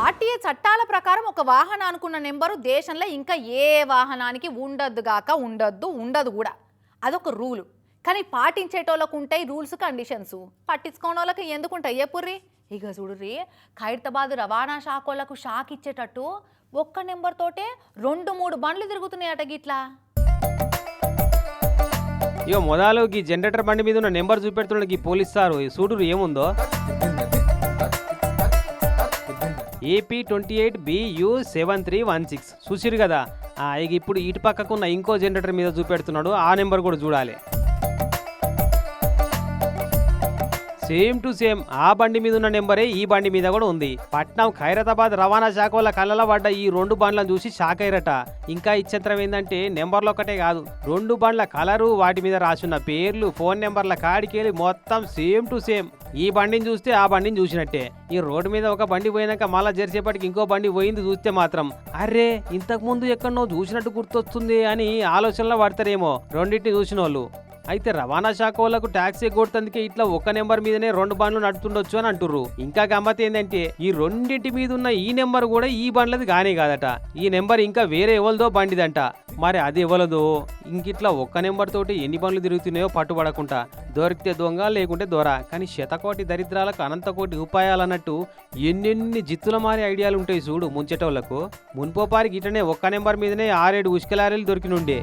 RTA చట్టాల ప్రకారం ఒక వాహనం అనుకున్న నెంబరు దేశంలో ఇంకా ఏ వాహనానికి ఉండద్దు గాక ఉండద్దు ఉండదు కూడా. అదొక రూలు. కానీ పాటించేటోళ్ళకు ఉంటాయి రూల్స్ కండిషన్స్. పట్టించుకోని వాళ్ళకి ఎందుకు ఉంటాయి? చెప్పుర్రి ఇక చూడుర్రి ఖైరతాబాద్ రవాణా శాఖలకు షాక్ ఇచ్చేటట్టు ఒక్క నెంబర్ తోటే రెండు మూడు బండ్లు తిరుగుతున్నాయట గిట్లా. ఇక మొదలు ఈ జనరేటర్ బండి మీద ఉన్న నెంబర్ చూపెడుతున్నాడు ఈ పోలీస్ సారు. ఈ చూడురు ఏముందో? AP twenty eight B U seven three one six. చూసిరు కదా? ఆ, ఇక ఇప్పుడు ఇటు పక్కకు ఉన్న ఇంకో జనరేటర్ మీద చూపెడుతున్నాడు. ఆ నెంబర్ కూడా చూడాలి. సేమ్ టు సేమ్ ఆ బండి మీద ఉన్న నెంబరే ఈ బండి మీద కూడా ఉంది. పట్నం ఖైరతాబాద్ రవాణా శాఖ వాళ్ళ కళ్ళలో పడ్డ ఈ రెండు బండ్లను చూసి షాక్ అయ్యరట. ఇంకా ఇచ్చంతరం ఏంటంటే నెంబర్లు ఒకటే కాదు రెండు బండ్ల కలరు వాటి మీద రాసున్న పేర్లు ఫోన్ నెంబర్ల కాడికెళ్ళి మొత్తం సేమ్ టు సేమ్. ఈ బండిని చూస్తే ఆ బండిని చూసినట్టే. ఈ రోడ్డు మీద ఒక బండి పోయినాక మళ్ళా జరిసేపటికి ఇంకో బండి పోయింది చూస్తే మాత్రం. అరే ఇంతకు ముందు ఎక్కడనో చూసినట్టు గుర్తొస్తుంది అని ఆలోచనలో పడతారేమో. రెండింటిని చూసిన వాళ్ళు అయితే రవాణా శాఖ వాళ్ళకు ట్యాక్సీ కొడుతందుకే ఇట్లా ఒక నెంబర్ మీదనే రెండు బండ్లు నడుతుండొచ్చు అని అంటుర్రు. ఇంకా గమ్మత్ ఏంటంటే ఈ రెండింటి మీద ఉన్న ఈ నెంబర్ కూడా ఈ బండ్లది కానే కాదట. ఈ నెంబర్ ఇంకా వేరే ఎవరిదో బండిదంట. మరి అది ఎవలదో? ఇంకిట్లా ఒక్క నెంబర్ తోటి ఎన్ని బండ్లు తిరుగుతున్నాయో పట్టుబడకుండా దొరికితే దొంగ లేకుంటే దొర. కానీ శతకోటి దరిద్రాలకు అనంతకోటి ఉపాయాలన్నట్టు ఎన్నెన్ని జిత్తుల మారి ఐడియాలు ఉంటాయి చూడు ముంచేటోళ్ళకు మున్పోపారికి ఇటనే ఒక్క నెంబర్ మీదనే ఆరేడు ఉష్కలారీలు దొరికినుండే.